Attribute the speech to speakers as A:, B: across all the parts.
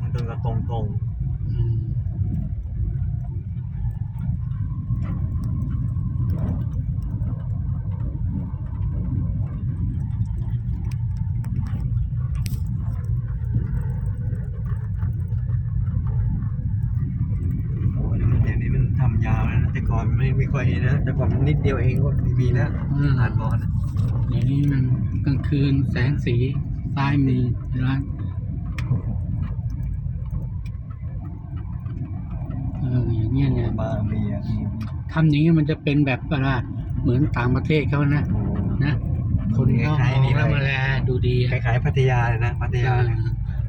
A: มันตรงกับตรงตรง
B: อืม
A: ๆโอ้ยเดี๋ยวนี้มันทำยาวแล้วนะแต่ก่อนไม่ไม่ค่อยนะแต่ก่อนมันนิดเดียวเองก็มีนะ
B: อืม
A: หาดบอลนะ
B: เดี๋ยวนี้มันกลางคืนแสงสีซ้ายมือเห็นไหมเอออย่างเงี้ยเนี่ย
A: บาร์เบียร์มี
B: ทำอย่างนี้มันจะเป็นแบบว่าเหมือนต่างประเทศเขานะ
A: โอ้
B: นะ คนเขา
A: คล้ายๆนี่
B: แล้ว
A: เลย
B: มาแลดูดี
A: คล้ายๆพัทยาเลยนะพัทยาเนี่ย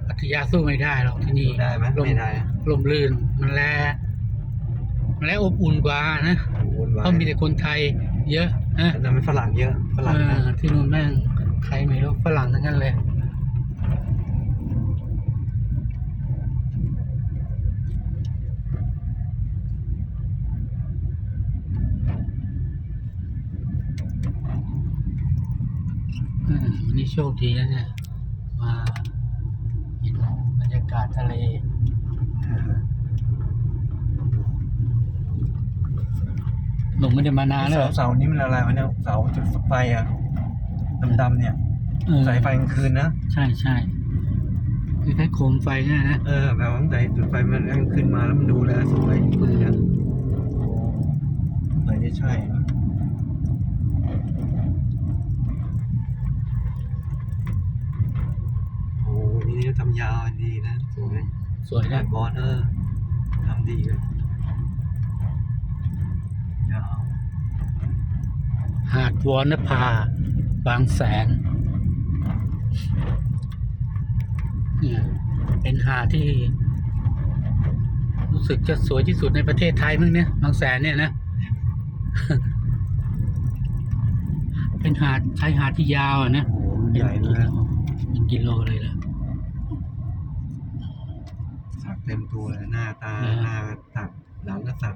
B: พัทยาสู้ไม่ได้หรอกที่นี่
A: ได้ไหม
B: ลม
A: ไม่ได้อะ
B: ลมลื่นมันแลมันแลอบอุ่นกว่านะ
A: วุ่นวาย
B: เพราะมีแต่คนไทย เยอะนะ
A: แต่นั้นมันฝรั่งเยอะฝรั่ง
B: เอ
A: นะ
B: อที่นู่นแม่งใครไม่รู้ฝรั่งทั้งนั้นเลย อืม วันนี้โชคดีนะเนี่ย มาเห็นบรรยากาศทะเลหนุ่มไม่ได้มานานแล้ว
A: เสาเสานี้มันอะไรวะเนี่ยเสาจุดไฟอะดำๆเนี่ย
B: เออ
A: สายไฟกลางคืนนะ
B: ใช่ใช่คล้ายๆโคมไฟเนี่ยนะ
A: เออแบบว่าตั้งแต่จุดไฟมันกลางคืนมาแล้วมันดูแล้วสวยเนี่ยสวยนี่ใช่โอ้โหนี่ทำ ยาวดีนะสวย
B: สวย
A: แบ
B: นะ
A: บบอลเออทำดีเลยยาว
B: หาดวอนภาบางแสนเนี่ยเป็นหาดที่ รู้สึกจะสวยที่สุดในประเทศไทยมั้งเนี่ยบางแสนเนี่ยนะ เป็นหาดชายหาดที่ยาวอะนะ
A: โอ้โหมันใหญ่เลยนะ
B: เป็นกิโลเลยล่ะ
A: สักเต็มตัวเลยหน้าตา
B: นะ
A: หน้าก็สักหลังก็สัก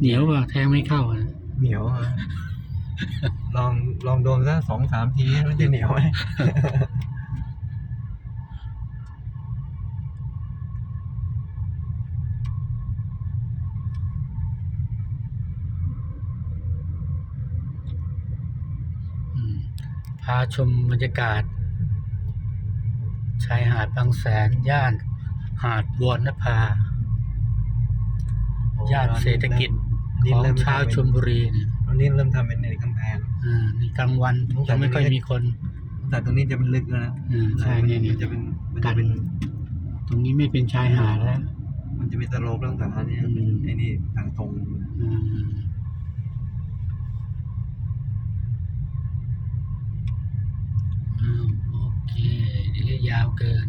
B: เหนียวป่ะแทงไม่เข้าอะนะ
A: เหนียวอะลองลองโดนสักสองสามทีมันจะเหนียวไหม
B: อืมพาชมบรรยากาศ ชายหาดบางแสน ย่าน หาดวอนนภาย่านเศรษฐกิจ
A: นี่
B: ของ
A: เริ่ม
B: ชาวชลบุรีเนี่ย
A: ตอนนี้เริ่มทำเป็นในกำแพง
B: อ่าในกลางวัน
A: สงสัย
B: ยังไม่ค่อยมีคน
A: แต่ตรงนี้จะเป็นลึกแล้วนะ
B: อืมใช่เนี่ยเนี่ย
A: มันจะเป็นมัน
B: กั
A: จะ
B: น
A: เป็น
B: ตรงนี้ไม่เป็นชายหาดแล้ว
A: มันจะมีสโลปตั้งแต่อันนี้เป็น
B: อืม
A: ไอ้นี่ทางตรง
B: อืมอ้าวโอเคเดี๋ยวยาวเกิน